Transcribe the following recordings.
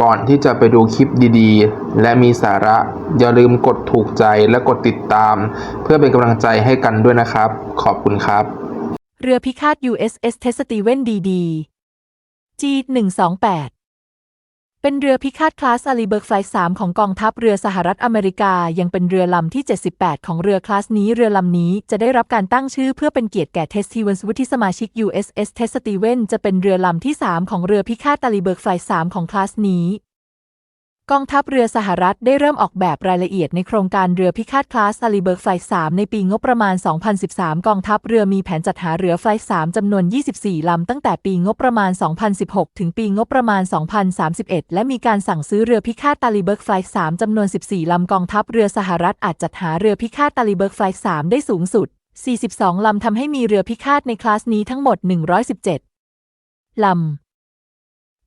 ก่อนที่จะไปดูคลิปดีๆ และมีสาระ อย่าลืมกดถูกใจและกดติดตาม เพื่อเป็นกำลังใจให้กันด้วยนะครับ ขอบคุณครับ เรือพิฆาต USS เทสตีเวนดีดี G128 เป็นเรือพิฆาตคลาสอาลีเบิร์กไฟล์3ของกองทัพเรือสหรัฐอเมริกา ยังเป็นเรือลำที่ 78 ของเรือคลาสนี้ เรือลำนี้จะได้รับการตั้งชื่อเพื่อเป็นเกียรติแก่เทสตีเวนส์วุฒิสมาชิก USS เทสตีเวนจะเป็นเรือลำที่ 3 ของเรือพิฆาตอาลีเบิร์กไฟล์3ของคลาสนี้ กองทัพเรือสหรัฐได้เริ่มออกแบบรายละเอียดในโครงการเรือพิฆาตคลาสซาลีเบิร์กไฟล์3ในปีงบประมาณ 2013 กองทัพเรือมีแผนจัดหาเรือไฟล์3จำนวน 24 ลำ ตั้งแต่ปีงบประมาณ 2016 ถึงปีงบประมาณ 2031 และมีการสั่งซื้อเรือพิฆาตตาลีเบิร์กไฟล์3จำนวน 14 ลำ กองทัพเรือสหรัฐอาจจัดหาเรือพิฆาตตาลีเบิร์กไฟล์3ได้สูงสุด 42 ลำทำให้มีเรือพิฆาตในคลาสนี้ทั้งหมด 117 ลำ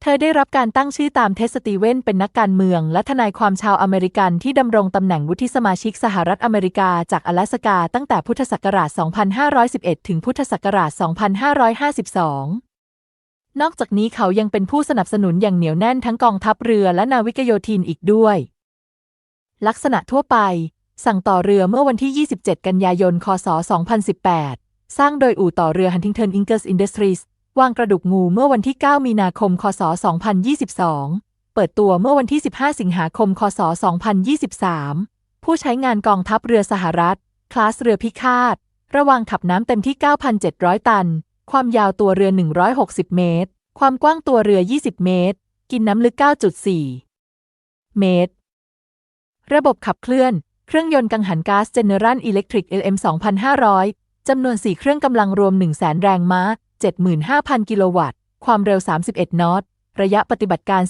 เธอได้รับการตั้งชื่อตามเทสตีเวนเป็นนักการเมือง และทนายความชาวอเมริกันที่ดำรงตำแหน่งวุฒิสมาชิกสหรัฐอเมริกาจาก阿拉สกาตั้งแต่พุทธศักราช 2511 ถึงพุทธศักราช 2552 นอกจากนี้เขายังเป็นผู้สนับสนุนอย่างเหนียวแน่นทั้งกองทัพเรือและนาวิกโยธินอีกด้วย ลักษณะทั่วไป สั่งต่อเรือเมื่อวันที่ 27 กันยายน คศ 2018 สร้างโดยอู่ต่อเรือ Huntington Ingalls Industries วางกระดูกงูเมื่อวันที่ 9 มีนาคม คศ 2022 เปิดตัวเมื่อวันที่ 15 สิงหาคม คศ 2023 ผู้ใช้งานกองทัพเรือสหรัฐ คลาสเรือพิฆาต ระวางขับน้ำเต็มที่ 9,700 ตัน ความยาวตัวเรือ 160 เมตร ความกว้างตัวเรือ 20 เมตร กินน้ำลึก 9.4 เมตร ระบบขับเคลื่อน เครื่องยนต์กังหันก๊าซ General Electric LM 2500 จำนวน 4 เครื่องกำลังรวม 1 0 0 0 0แรงม้า 75,000 กิโลวัตต์ ความเร็ว 31 นอต ระยะปฏิบัติการ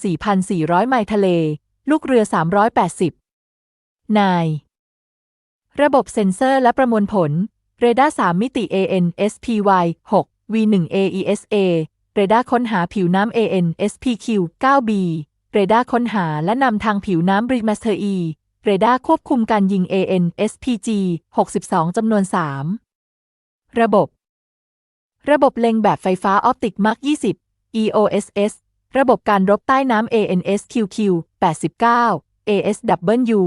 4,400 ไมล์ทะเล ลูกเรือ 380 นาย ระบบเซ็นเซอร์และประมวลผล เรดาร์ 3 มิติ AN/SPY 6 V1 AESA เรดาร์ค้นหาผิวน้ำ AN/SPQ 9B เรดาร์ค้นหาและนำทางผิวน้ำ Remaster E เรดาร์ควบคุมการยิง AN/SPG 62 จำนวน 3 ระบบ ระบบเล็งแบบไฟฟ้าออปติกมาร์ก20 EOSS ระบบการรบใต้น้ำ ANSQQ 89 ASW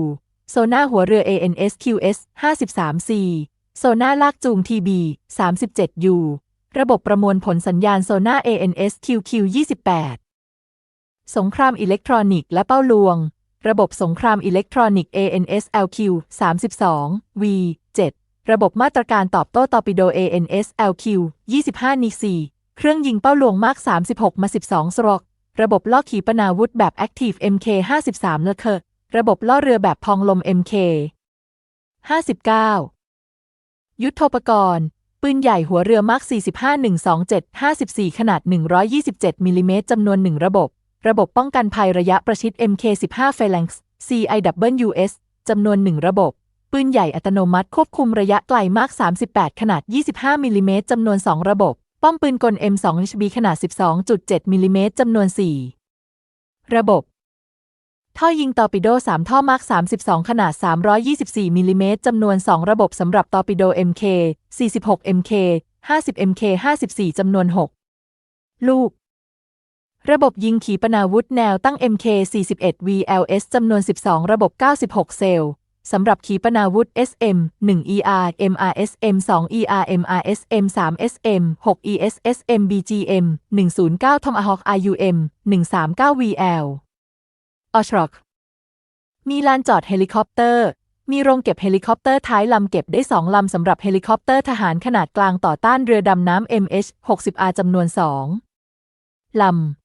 โซน่าหัวเรือ ANSQS 53C โซน่าลากจูง TB 37U ระบบประมวลผลสัญญาณโซน่า ANSQQ 28 สงครามอิเล็กทรอนิกส์และเป้าลวง ระบบสงครามอิเล็กทรอนิกส์ ANSLQ 32 V 7 ระบบมาตรการตอบโต้ตอปิโด ANSLQ 25 n 4เครื่องยิงเป้าลวงมาก 36 มา 12 สรอก ระบบล่อขีปนาวุธแบบ Active MK 53เลเคอร์ระบบล่อเรือแบบพองลม MK 59 ยุทธปกรณ์ ปืนใหญ่หัวเรือมาร์ค45 127 54 ขนาด 127 มิลลิเมตรจำนวน1ระบบ ระบบป้องกันภัยระยะประชิด MK15 Phalanx CIWS จำนวน1ระบบ ปืนใหญ่อัตโนมัติควบคุมระยะไกลมาก 38 ขนาด 25 มิลิเมตรจำนวน 2 ระบบ ป้อมปืนกล M2HB ขนาด 12.7 มิลิเมตรจำนวน 4 ระบบ ท่อยิงตอร์ปิโด 3 ท่อมาร์ก32 ขนาด 324 มิลิเมตรจำนวน 2 ระบบสำหรับตอร์ปิโด MK 46 MK 50 MK 54 จำนวน 6 ลูกระบบยิงขีปนาวุธแนวตั้ง MK 41 VLS จำนวน 12 ระบบ 96 เซลล์ สำหรับขีปนาวุธ SM 1 ER MRSM 2 ER MRSM 3 SM 6 ESSM BGM 109 Tomahawk RUM 139 VL ออชร็อกมีลานจอดเฮลิคอปเตอร์ มีโรงเก็บเฮลิคอปเตอร์ท้ายลำเก็บได้สองลำสำหรับเฮลิคอปเตอร์ทหารขนาดกลางต่อต้านเรือดำน้ำ MH-60R จำนวนสองลำ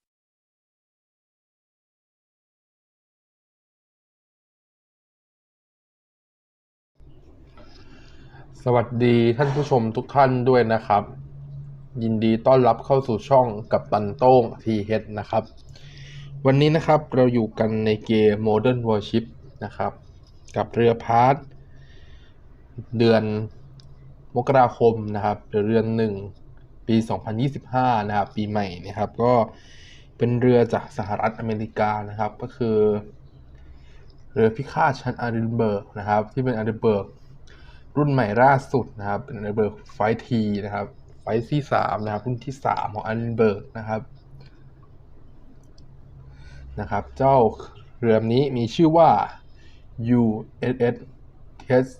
สวัสดีท่านผู้ชมทุกท่านด้วยนะครับ ยินดีต้อนรับเข้าสู่ช่องกับตันโต้งทีเฮดนะครับ วันนี้นะครับเราอยู่กันในเกม Modern Warship นะครับ กับเรือพาร์ทเดือนมกราคมนะครับหรือเดือนหนึ่งปี 2025 นะครับ ปีใหม่นะครับ ก็เป็นเรือจากสหรัฐอเมริกานะครับ ก็คือ เรือพิฆาตชั้นอารินเบิร์กนะครับ ที่เป็นอารินเบิร์ก รุ่นใหม่ล่าสุดนะครับเป็นในเบิร์กไฟทีนะครับไฟที่สามนะครับ รุ่นที่สามของอันเบิร์กนะครับนะครับ เจ้าเรือลำนี้มีชื่อว่า USS Test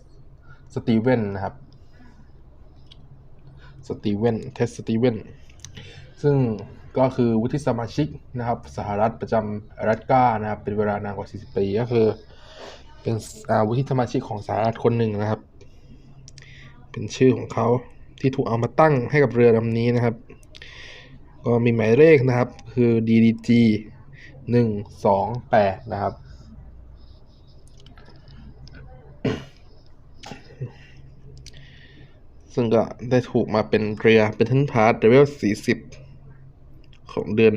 Steven นะครับสตีเวนเทสสตีเวนซึ่งก็คือวุฒิสมาชิกนะครับ สหรัฐประจำอลาสก้านะครับ เป็นเวลานานกว่า 40 ปี ก็คือ เป็นอาวุฒิสมาชิกของสหรัฐคนหนึ่งนะครับ เป็นชื่อของเขาที่ถูกเอามาตั้งให้กับเรือลำนี้นะครับ ก็มีหมายเลขนะครับ คือ DDG 128 นะครับ ซึ่งก็ได้ถูกมาเป็นเรือเป็นทันพาร์ทเลเวล 40 ของเดือน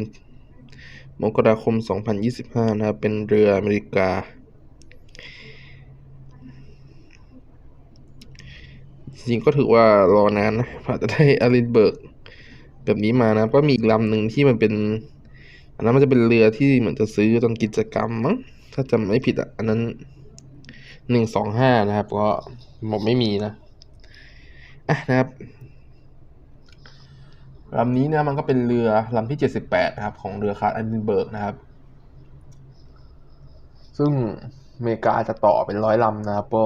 มกราคม 2025 นะครับ เป็นเรืออเมริกา จริงก็ถือว่ารอนานนะกว่าจะได้อารินเบิร์กแบบนี้มานะ ก็มีอีกลำหนึ่งที่มันเป็น อันนั้นมันจะเป็นเรือที่เหมือนจะซื้อตอนกิจกรรมมั้งถ้าจำไม่ผิดอะ อันนั้นหนึ่งสองห้านะครับ ก็ผมไม่มีนะอะนะครับลำนี้นี่ยมันก็เป็นเรือลำที่78นะครับ ของเรือคาร์อันดินเบิร์กนะครับ ซึ่ง อเมริกาจะต่อเป็นร้อยลำนะครับก็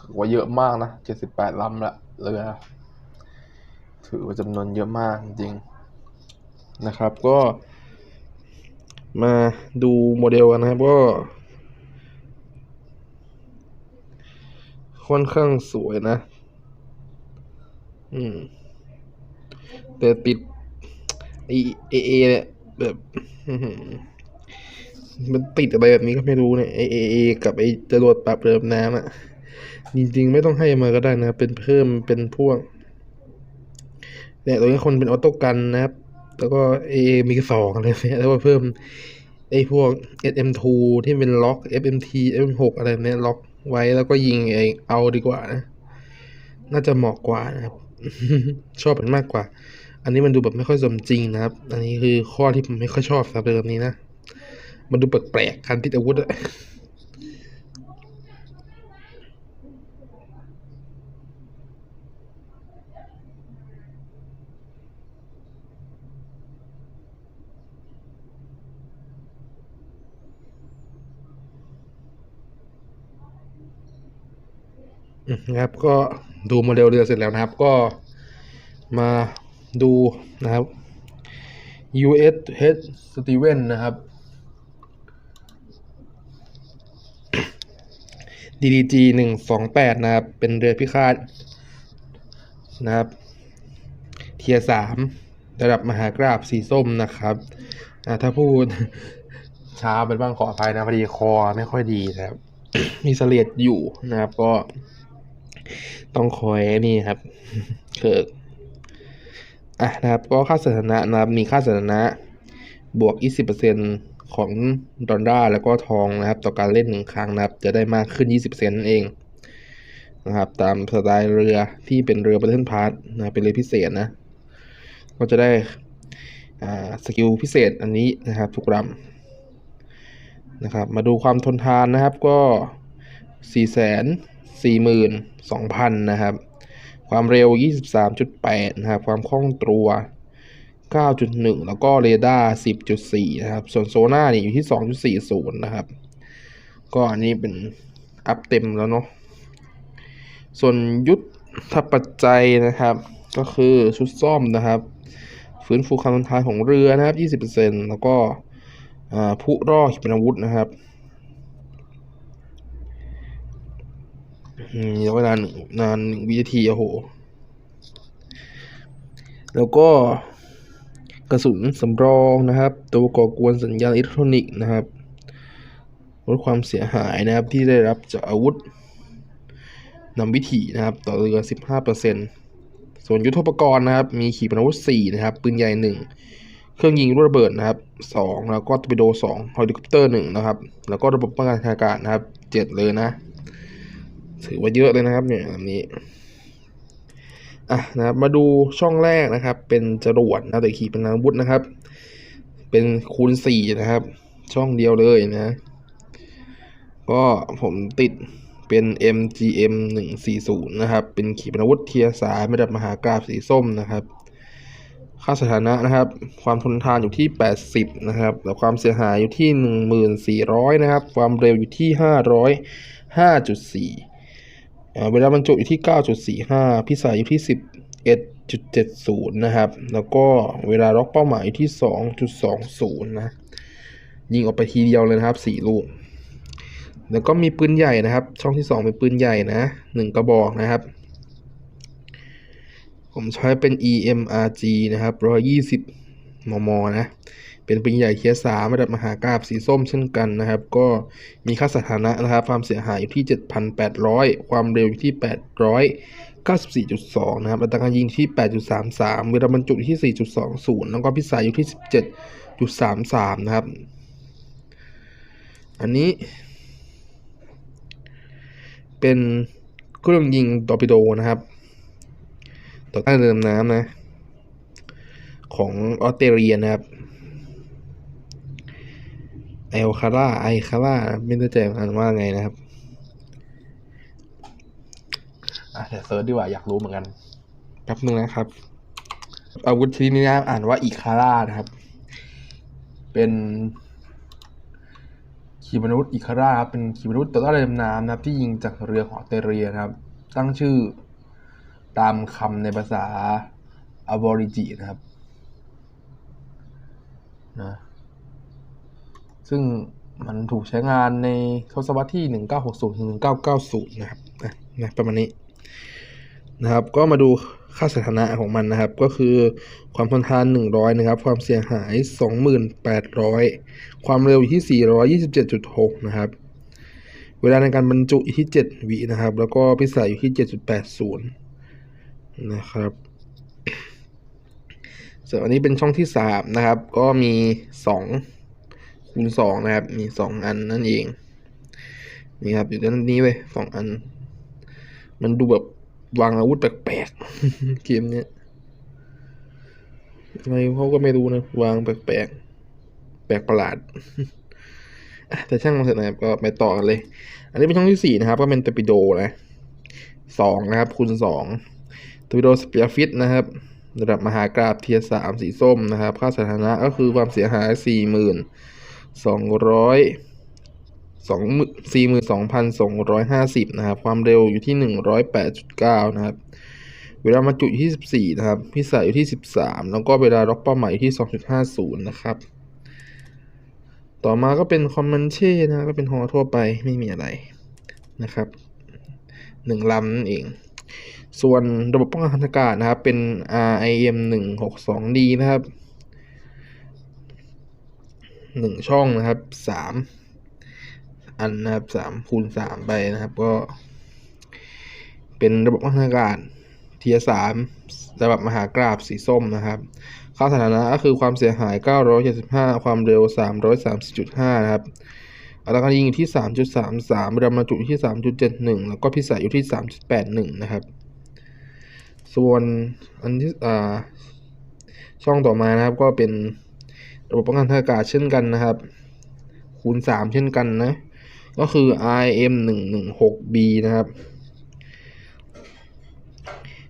ถือว่าเยอะมากนะ78ลำละเรือ ถือว่าจำนวนเยอะมากจริงนะครับก็ มาดูโมเดลกันนะครับก็ ค่อนข้างสวยนะ อืม แต่ติดไอเอเอเนี่ยแบบ มันติดอะไรแบบนี้ก็ไม่รู้เนี่ยไอเอเอกับไอจรวดปรับเรือดำน้ำอะจริงๆไม่ต้องให้มาก็ได้นะเป็นเพิ่มเป็นพวกเนี่ยตัวนี้คนเป็นออโต้กันนะครับ แล้วก็เอมีสองอะไรเนี่ยแล้วก็เพิ่มไอพวก SM2 ที่เป็นล็อก FMT FM6 อะไรเนี่ยล็อกไว้แล้วก็ยิงไอเอาดีกว่านะ น่าจะเหมาะกว่านะครับ ชอบมันมากกว่า อันนี้มันดูแบบไม่ค่อยสมจริงนะครับ อันนี้คือข้อที่ผมไม่ค่อยชอบสำหรับเรือลำนี้นะ มันดูแปลกๆการติดอาวุธอะนะครับก็ดูโมเดลเรือเสร็จแล้วนะครับก็มาดูนะครับ USS Steven นะครับ DDG หนึ่งสองแปดนะครับ เป็นเรือพิฆาตนะครับ เทียสามระดับมหากราบสีส้มนะครับถ้าพูดช้าไปบ้างขออภัยนะพอดีคอไม่ค่อยดีนะครับ มีเสลียดอยู่นะครับ ก็ต้องคอยนี่ครับเกิดอะนะครับ ก็ค่าสถานะนะครับมีค่าสถานะบวก 20% ของดอลลาร์แล้วก็ทองนะครับ ต่อการเล่นหนึ่งครั้งนะครับ จะได้มากขึ้น 20%นั่นเองนะครับ ตามสไตล์เรือที่เป็นเรือ Battle Pass นะเป็นเรือพิเศษนะ ก็จะได้สกิลพิเศษอันนี้นะครับทุกลำนะครับ มาดูความทนทานนะครับก็ 4 4 2 0 0 0 นะครับ ความเร็ว 23.8 นะครับ ความคล่องตัว 9.1 แล้วก็เรดาร์ 10.4 นะครับ ส่วนโซน่าเนี่ยอยู่ที่ 2.40 นะครับ ก็อันนี้เป็นอัพเต็มแล้วเนาะ ส่วนยุทธปัจจัยนะครับ ก็คือชุดซ่อมนะครับ ฟื้นฟูความทนทานของเรือนะครับ 20%แล้วก็ผู้ร่อขีปนาวุธนะครับเวลาหนึ่งนานหนึ่งวินาทีโอ้โห แล้วก็ กระสุนสำรองนะครับ ตัวก่อกวนสัญญาณอิเล็กทรอนิกส์นะครับลดความเสียหายนะครับที่ได้รับจากอาวุธนำวิถีนะครับ ต่อเรือ 15%ส่วนยุทธปกรณ์นะครับ มีขีปนาวุธ 4 นะครับ ปืนใหญ่ 1 เครื่องยิงลูกระเบิดนะครับ 2 แล้วก็ตอร์ปิโด 2 เฮลิคอปเตอร์ 1 นะครับ แล้วก็ระบบป้องกันทางอากาศนะครับ 7 เลยนะ ถือว่าเยอะเลยนะครับเนี่ยแบบนี้ อะนะครับมาดูช่องแรกนะครับ เป็นจรวดนะแต่ขีปนาวุธนะครับ เป็นคูณสี่นะครับ ช่องเดียวเลยนะ ก็ผมติดเป็น MGM 140นะครับ เป็นขีปนาวุธเทียสามระดับมหากราบสีส้มนะครับ ค่าสถานะนะครับ ความทนทานอยู่ที่ 80 นะครับแต่ความเสียหายอยู่ที่ 1400 นะครับ ความเร็วอยู่ที่ 500 5.4อ่า เวลาบรรจุอยู่ที่ 9.45 พิสัยอยู่ที่ 11.70 นะครับ แล้วก็เวลาล็อกเป้าหมายอยู่ที่ 2.20 นะ ยิงออกไปทีเดียวเลยนะครับ 4 ลูก แล้วก็มีปืนใหญ่นะครับ ช่องที่ 2 เป็นปืนใหญ่นะ 1 กระบอกนะครับ ผมใช้เป็น EMRG นะครับ 120 มม นะ เป็นปืนใหญ่เคียร์สามระดับมหากราบสีส้มเช่นกันนะครับ ก็มีค่าสถานะนะครับ ความเสียหายอยู่ที่ 7,800 ความเร็วอยู่ที่894.2 นะครับอัตราการยิงที่ 8.33 เวลาบรรจุอยู่ที่ 4.20 แล้วก็พิสัยอยู่ที่ 17.33 นะครับ อันนี้ เป็นเครื่องยิงตอร์ปิโดนะครับต่อต้านเรือดำน้ำนะ ของออสเตรเลียนะครับ เอลคาร่าไอคาร่าไม่แน่ใจเหมือนกันว่าไงนะครับอะเดี๋ยวเซิร์ชดีกว่าอยากรู้เหมือนกันแป๊บนึงนะครับ อาวุธชนิดนี้นะครับอ่านว่าอีคาร่านะครับ เป็นขีปนาวุธอีคาร่าครับเป็นขีปนาวุธต่อต้านเรือดำน้ำนะครับที่ยิงจากเรือของออสเตรเลียนะครับ ตั้งชื่อตามคำในภาษาอ b บอริจินะครับนะ ซึ่งมันถูกใช้งานในทศวรรษที่ 1960ถึง1990 นะครับนะนะประมาณนี้นะครับ ก็มาดูค่าสถานะของมันนะครับ ก็คือความทนทาน 100 นะครับ ความเสียหาย 2,800 ความเร็วอยู่ที่ 427.6 นะครับ เวลาในการบรรจุอยู่ที่ 7 วินะครับ แล้วก็พิสัยอยู่ที่ 7.80 นะครับส่วนอันนี้เป็นช่องที่สามนะครับ ก็มีสอง คูณสองนะครับ มีสองอันนั่นเอง นี่ครับอยู่ด้านนี้เว้ยสองอัน มันดูแบบวางอาวุธแปลกๆ เกมเนี้ยอะไรเขาก็ไม่รู้นะ วางแปลกๆ แปลกประหลาดแต่ช่างมันเถอะนะครับก็ไปต่อกันเลย อันนี้เป็นช่องที่สี่นะครับ ก็เป็นตปิโดนะสองนะครับคูณสองตปิโดสเปียร์ฟิตนะครับ ระดับมหากราบเทียสามสีส้มนะครับ ค่าสถานะก็คือความเสียหายสี่หมื่น สองร้อยสองสี่หมื่นสองพันสองร้อยห้าสิบนะครับ ความเร็วอยู่ที่หนึ่งร้อยแปดจุดเก้านะครับ เวลามาจุอยู่ที่สิบสี่นะครับ พิสัยอยู่ที่สิบสามแล้วก็เวลาล็อกเป้าหมายอยู่ที่สองจุดห้าศูนย์นะครับ ต่อมาก็เป็นคอมมานเช่นะก็เป็นฮอทั่วไปไม่มีอะไรนะครับหนึ่งลำนั่นเอง ส่วนระบบป้องกันอากาศนะครับ เป็น RIM 1 6 2 D นะครับ หนึ่งช่องนะครับสามอันนะครับสามคูณสามไปนะครับ ก็ เป็นระบบป้องกันากาศเทียสามระดับมหากราบสีส้มนะครับ ค่าสถานะก็คือความเสียหาย 975 ความเร็ว 330.5 นะครับอัตราการยิงอยู่ที่ 3.33เวลาบรรจุอยู่ที่ 3.71 แล้วก็พิสัยอยู่ที่ 3.81 นะครับ ส่วนอันที่อ่าช่องต่อมานะครับก็เป็น ระบบป้องกันทางอากาศเช่นกันนะครับ คูณ 3 เช่นกันนะ ก็คือ IM 1 1 6 B นะครับ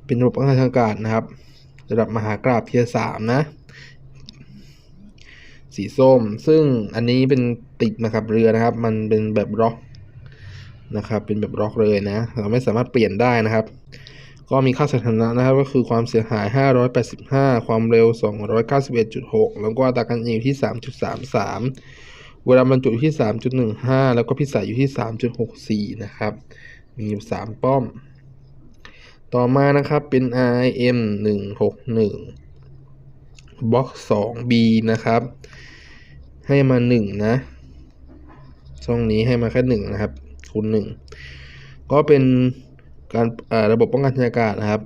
เป็นระบบป้องกันทางอากาศนะครับ ระดับมหากราบเทียสามนะ สีส้ม ซึ่งอันนี้เป็นติดมากับเรือนะครับ มันเป็นแบบร็อกนะครับ เป็นแบบร็อกเลยนะ เราไม่สามารถเปลี่ยนได้นะครับ ก็มีค่าสถานะนะครับก็คือความเสียหาย 585 ความเร็ว 291.6 แล้วก็อัตราการยิงอยู่ที่ 3.33 เวลาบรรจุที่ 3.15 แล้วก็พิสัยอยู่ที่ 3.64 นะครับ มีอยู่ 3 ป้อม ต่อมานะครับเป็น RIM 161บล็อก 2B นะครับ ให้มา 1 นะช่องนี้ให้มาแค่ 1 นะครับ คูณ 1 ก็เป็น การระบบป้องกันทางอากาศนะครับ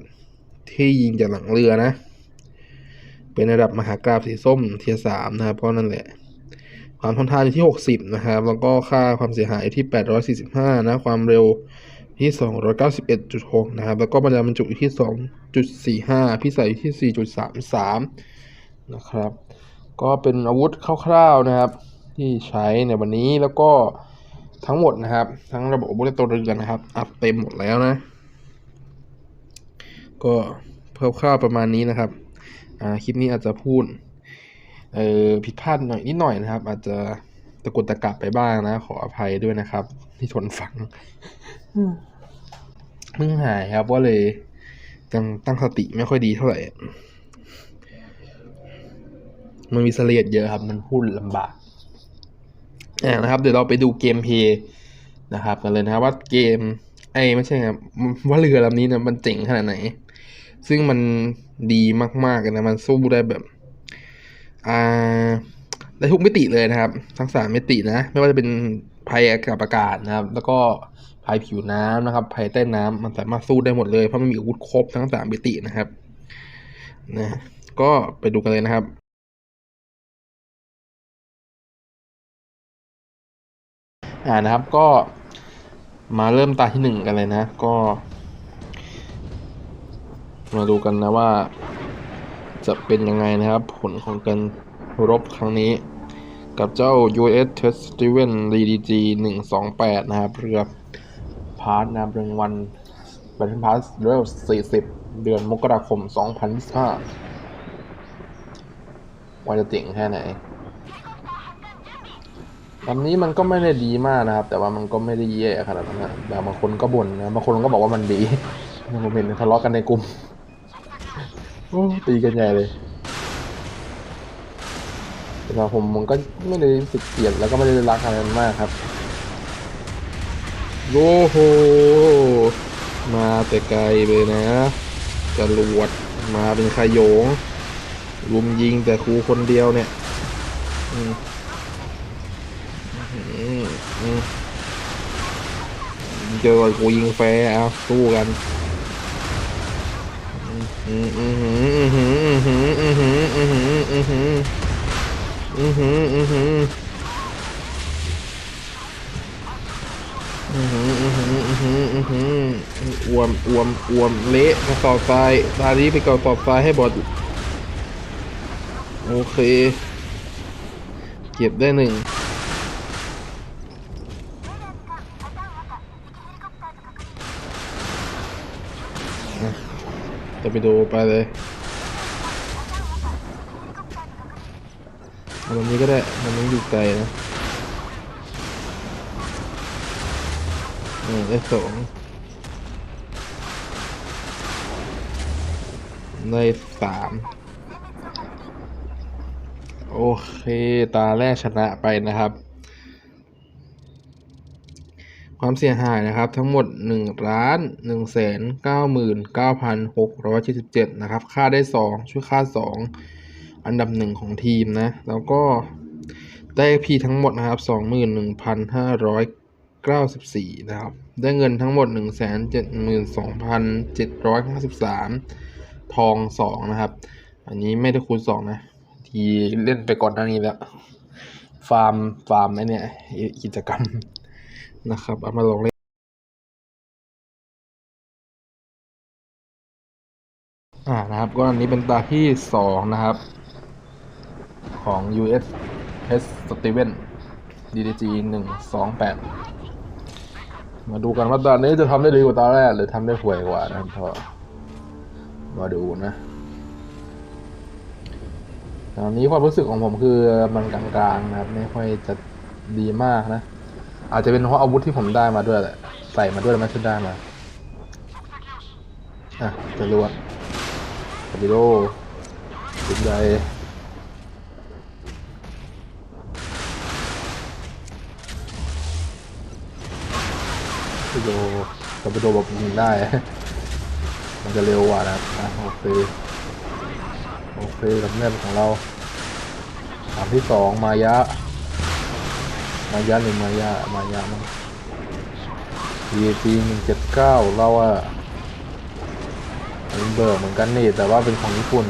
ที่ยิงจากหลังเรือนะ เป็นระดับมหากราบสีส้มเทียสามนะครับเพราะนั่นแหละ ความทนทานอยู่ที่ 60 นะครับ แล้วก็ค่าความเสียหายอยู่ที่ 845 นะ ความเร็วที่ 291.6 นะครับ แล้วก็บรรดาบรรจุอยู่ที่ 2.45 พิสัยอยู่ที่ 4.33 นะครับ ก็เป็นอาวุธคร่าวๆนะครับ ที่ใช้ในวันนี้แล้วก็ทั้งหมดนะครับ ทั้งระบบอาวุธและตัวเรือนะครับ อัพเต็มหมดแล้วนะ ก็คร่าวๆประมาณนี้นะครับคลิปนี้อาจจะพูดผิดพลาดหน่อยนิดหน่อยนะครับ อาจจะตะกุดตะกับไปบ้างนะ ขออภัยด้วยนะครับ ที่ทนฟังเพิ่งหายครับว่าเลยตั้งตั้งสติไม่ค่อยดีเท่าไหร่ มันมีเสลียดเยอะครับ มันพูดลำบากนะครับ เดี๋ยวเราไปดูเกมเพย์นะครับกันเลยนะครับ ว่าเกม ไอ้ไม่ใช่ครับว่าเรือลำนี้นะมันเจ๋งขนาดไหน ซึ่งมันดีมากๆนะมันสู้ได้แบบอ่าได้ทุกมิติเลยนะครับ ทั้งสามมิตินะ ไม่ว่าจะเป็นภัยอากาศอากาศนะครับ แล้วก็ภัยผิวน้ำนะครับ ภัยใต้น้ำมันสามารถสู้ได้หมดเลยเพราะมันมีอาวุธครบทั้งสามมิตินะครับนะก็ไปดูกันเลยนะครับอ่านะครับก็มาเริ่มตาที่หนึ่งกันเลยนะ ก็ มาดูกันนะว่า จะเป็นยังไงนะครับ ผลของการรบครั้งนี้ กับเจ้า U.S. Test Steven DDG 128 นะครับ เรือพาร์ทนะเรืองวันแบทเทิพาร์ทเรือ40 เดือนมกราคม 2025ว่าจะเจ๋งแค่ไหนลำนนี้มันก็ไม่ได้ดีมากนะครับ แต่ว่ามันก็ไม่ได้แย่ขนาดนั้นนะบางคนก็บ่นนะบางคนก็บอกว่ามันดีผมเห็นทะเลาะกันในกลุ่ม อ้ตีกันใหญ่เลยแต่ว่ผมมันก็ไม่ได้รู้สึกเกลียดแล้วก็ไม่ได้รักอะไรมันมากครับโอ้โหมาแต่ไกลเลยนะจรวดมาเป็นขยงรุมยิงแต่ครูคนเดียวเนี่ยเจอกูยิงแฟร์เอาสู้กัน อืมอืมอืมอืมอืมอืมอืมอืมอืมอืมอือืมอือืมอือืมอือ้วมอ้วมอ้วมเละกระสอบทรายตานี้ไปกระสอบทรายให้บอดโอเค เก็บได้หนึ่ง ไปดูไปเลยเอาแบบนี้ก็ได้มันยังอยู่ไกลนะเออได้สองได้สามโอเค ตาแรกชนะไปนะครับ ความเสียหายนะครับ ทั้งหมด1ล้าน1แสน99,677นะครับ ค่าได้ 2 ช่วยค่า 2 อันดับหนึ่งของทีมนะ แล้วก็ได้ P ทั้งหมดนะครับ 21,594 นะครับ ได้เงินทั้งหมด 172,753 ทอง 2 นะครับ อันนี้ไม่ได้คูณ 2 นะ ทีเล่นไปก่อนหน้านี้แล้ว ฟาร์ม ฟาร์มไอเนี่ยกิจกรรม นะครับ เอามาลงเล่นอ่านะครับ ก็อันนี้เป็นตาที่สองนะครับ ของ US S Steven DDG หนึ่งสองแปดมาดูกันว่าตอนนี้จะทำได้ดีกว่าตอนแรก หรือทำได้ห่วยกว่านะครับพอมาดูนะตอนนี้ความรู้สึกของผมคือมันกลางๆนะครับ ไม่ค่อยจะดีมากนะ อาจจะเป็นเพราะอาวุธที่ผมได้มาด้วยแหละใส่มาด้วยแล้วไม่ใช่ได้มาอะจะรวดคาบิโดจุดใหญ่คาบิโดคาบิโดแบบยิงได้ มันจะเร็วกว่านะอะโอเคโอเคกับเงื่อของเราถามที่สองมายะ มายะหรือมายะมายะมั้ง DAG หนึ่งเจ็ดเก้าเราอะเป็นเบอร์เหมือนกันนี่ แต่ว่าเป็นของญี่ปุ่น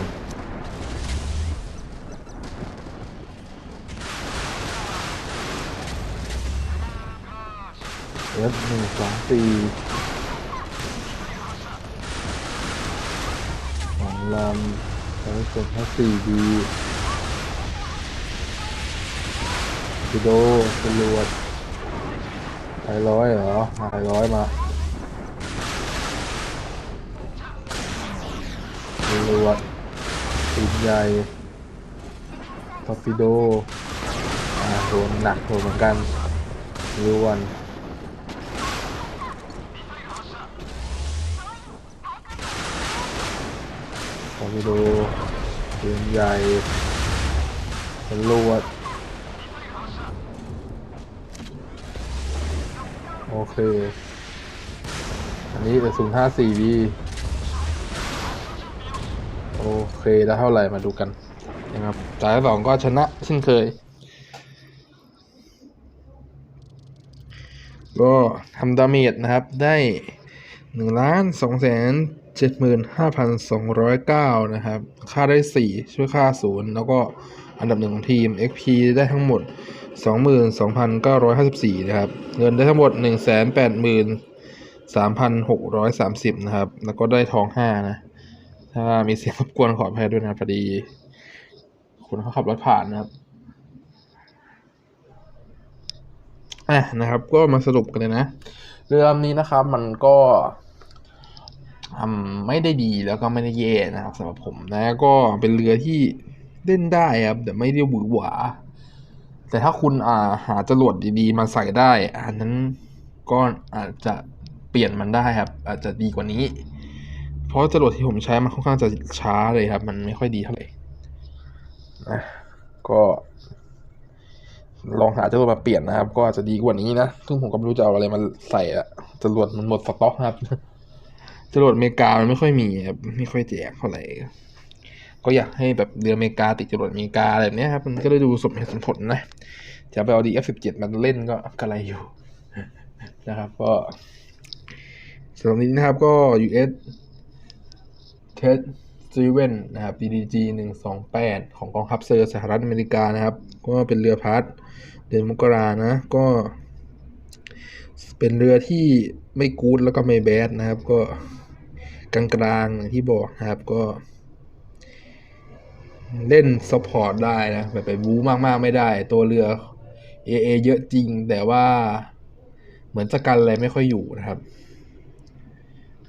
F หนึ่งสองสี่สองลำแล้วส่วนถ้าสี่ดี วิโดจรวดไปร้อยเหรอมาไปร้อยมาจรวดปืนใหญ่ทอร์ปิโดอ่าโดนหนักโดนเหมือนกันวิวนทอร์ปิโดปืนใหญ่ตำรวจโอ เค อันนี้เป็นศูนย์ห้าสี่ B โอเคแล้วเท่าไหร่มาดูกันนะครับจ่ายสองก็ชนะเช่นเคย ก็ทำดาเมจนะครับได้หนึ่งล้านสองแสนเจ็ดหมื่นห้าพันสองร้อยเก้านะครับ ค่าได้สี่ช่วยค่าศูนย์แล้วก็อันดับหนึ่งของทีม XP ได้ทั้งหมด สองหมื่นสองพันเก้าร้อยห้าสิบสี่นะครับ เงินได้ทั้งหมดหนึ่งแสนแปดหมื่นสามพันหกร้อยสามสิบนะครับ แล้วก็ได้ทองห้านะ ถ้ามีเสียงรบกวนขออภัยด้วยนะพอดีคนเขาขับรถผ่านนะครับ อะนะครับ ก็มาสรุปกันเลยนะ เรือลำนี้นะครับมันก็ทำไม่ได้ดีแล้วก็ไม่ได้แย่นะครับสำหรับผมนะก็เป็นเรือที่เล่นได้ครับแต่ไม่ได้หวือหวา แต่ถ้าคุณอ่าหาจรวดดีๆ มาใส่ได้ อันนั้นก็อาจจะเปลี่ยนมันได้ครับ อาจจะดีกว่านี้ เพราะจรวดที่ผมใช้มันค่อนข้างจะช้าเลยครับ มันไม่ค่อยดีเท่าไหร่นะก็ลองหาจรวดมาเปลี่ยนนะครับ ก็อาจจะดีกว่านี้นะซึ่งผมก็ไม่รู้จะเอาอะไรมาใส่อะจรวดมันหมดสต็อกครับจรวดอเมริกามันไม่ค่อยมีครับไม่ค่อยแจกเท่าไหร่ ก็อยากให้แบบเรืออเมริกาติดจรวดอเมริกาอะไรแบบนี้ครับมันก็ได้ดูสมเหตุสมผลนะจะไปเอาดี F17 มันเล่นก็กระไรอยู่นะครับ ก็สำหรับนี้นะครับก็ US เทสซีเว่นนะครับ DDG 128 ของกองทัพเซอร์สหรัฐอเมริกานะครับ ก็เป็นเรือพัดเดือนมกรานะ ก็ เป็นเรือที่ไม่กู๊ดแล้วก็ไม่แบดนะครับ ก็กลางๆอย่างที่บอกนะครับก็ เล่นซัพพอร์ตได้นะแบบไปบู๊มากๆไม่ได้ ตัวเรือ AA เยอะจริง แต่ว่าเหมือนจะกันอะไรไม่ค่อยอยู่นะครับ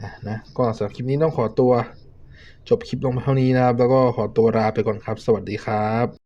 อะนะก็สำหรับคลิปนี้ต้องขอตัวจบคลิปลงมาเท่านี้นะครับ แล้วก็ขอตัวลาไปก่อนครับ สวัสดีครับ